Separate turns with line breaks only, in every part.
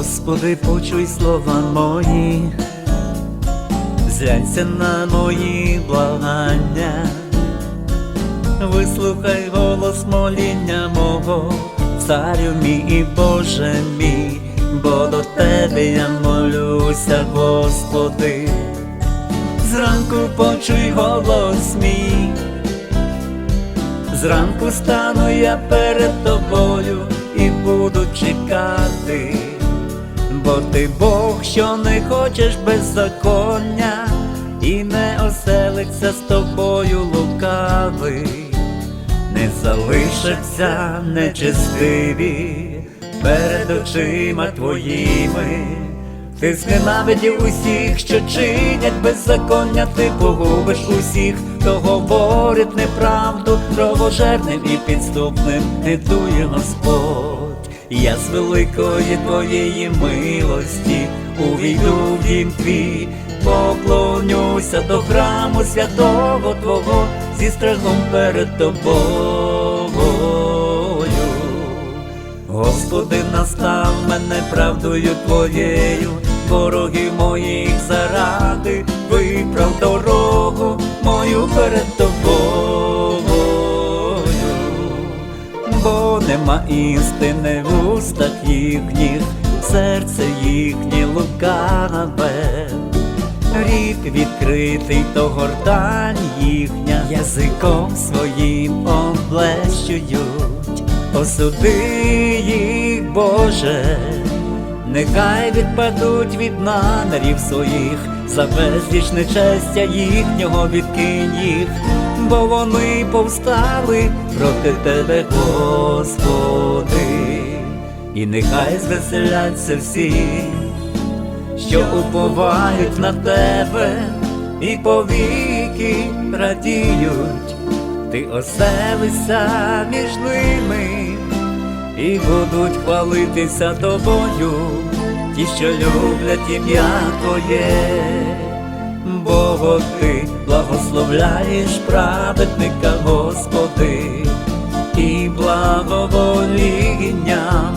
Господи, почуй слова мої, зглянься на мої благання, вислухай голос моління мого, царю мій і Боже мій, бо до тебе я молюся, Господи, зранку почуй голос мій. Зранку стану я перед тобою і буду чекати, бо ти Бог, що не хочеш беззаконня, і не оселиться з тобою лукавий, не залишаться нечестиві перед очима твоїми. Ти зненавидів усіх, що чинять беззаконня, ти погубиш усіх, хто говорить неправду, кровожерним і підступним гидує Господь. Я з великої твоєї милості увійду в дім твій, поклонюся до храму святого Твого зі страхом перед тобою. Господи, настав мене правдою твоєю, ворогів моїх заради, виправ дорогу мою перед тобою, нема істини в устах їхніх, серце їхнє лукаве. Рік відкритий, то гортань їхня язиком своїм облещують, осуди їх, Боже, нехай відпадуть від намірів своїх, за безліч нечестя їхнього відкинь їх, бо вони повстали проти тебе, Господи, і нехай звеселяться всі що уповають на тебе і повіки радіють, ти оселися між ними і будуть хвалитися тобою, ті, що люблять ім'я Твоє, бо ти благословляєш праведника, Господи, і благоволінням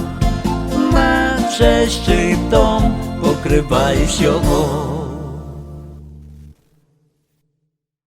наче щитом покриваєш його.